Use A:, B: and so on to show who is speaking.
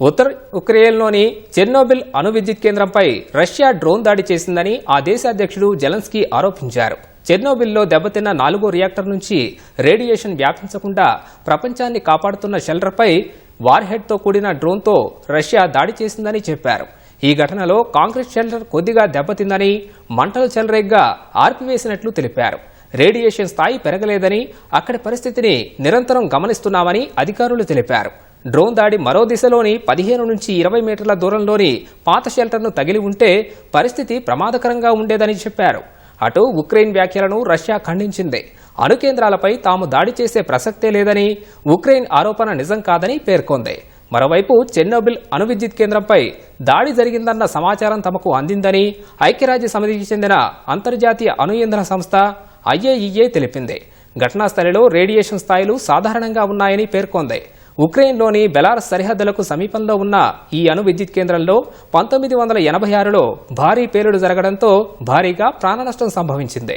A: ఉత్తర ఉక్రెయిన్లోని Chernobyl అణు విద్యుత్ కేంద్రంపై రష్యా డ్రోన్ దాడి చేసిందని ఆ దేశ అధ్యక్షుడు జెలెన్స్కీ ఆరోపించారు. చెర్నోబిల్లో దెబ్బతిన్న నాలుగో రియాక్టర్ నుంచి రేడియేషన్ వ్యాపించకుండా ప్రపంచాన్ని కాపాడుతున్న షెల్టర్పై వార్హెడ్తో కూడిన డ్రోన్తో రష్యా దాడి చేసిందని చెప్పారు. ఈ ఘటనలో కాంక్రీట్ షెల్టర్ కొద్దిగా దెబ్బతిందని మంటలు చెలరేగ్గా ఆర్పివేసినట్లు తెలిపారు. రేడియేషన్ స్థాయి పెరగలేదని అక్కడి పరిస్థితిని నిరంతరం గమనిస్తున్నామని అధికారులు తెలిపారు. డ్రోన్ దాడి మరో దిశలోని పదిహేను నుంచి ఇరవై మీటర్ల దూరంలోని పాత షెల్టర్ను తగిలి ఉంటే పరిస్థితి ప్రమాదకరంగా ఉండేదని చెప్పారు. అటు ఉక్రెయిన్ వ్యాఖ్యలను రష్యా ఖండించింది. అణు కేంద్రాలపై తాము దాడి చేసే ప్రసక్తే లేదని ఉక్రెయిన్ ఆరోపణ నిజం కాదని పేర్కొంది. మరోవైపు చెన్నోబిల్ అణు విద్యుత్ కేంద్రంపై దాడి జరిగిందన్న సమాచారం తమకు అందిందని ఐక్యరాజ్య సమితికి చెందిన అంతర్జాతీయ అణు ఇంధన సంస్థ ఐఏఈఏ తెలిపింది. ఘటనా స్థలిలో రేడియేషన్ స్థాయిలు సాధారణంగా ఉన్నాయని పేర్కొంది. ఉక్రెయిన్లోని బెలారస్ సరిహద్దులకు సమీపంలో ఉన్న ఈ అణు విద్యుత్ కేంద్రంలో పంతొమ్మిది వందల ఎనభై ఆరులో భారీ పేలుడు జరగడంతో భారీగా ప్రాణనష్టం సంభవించింది.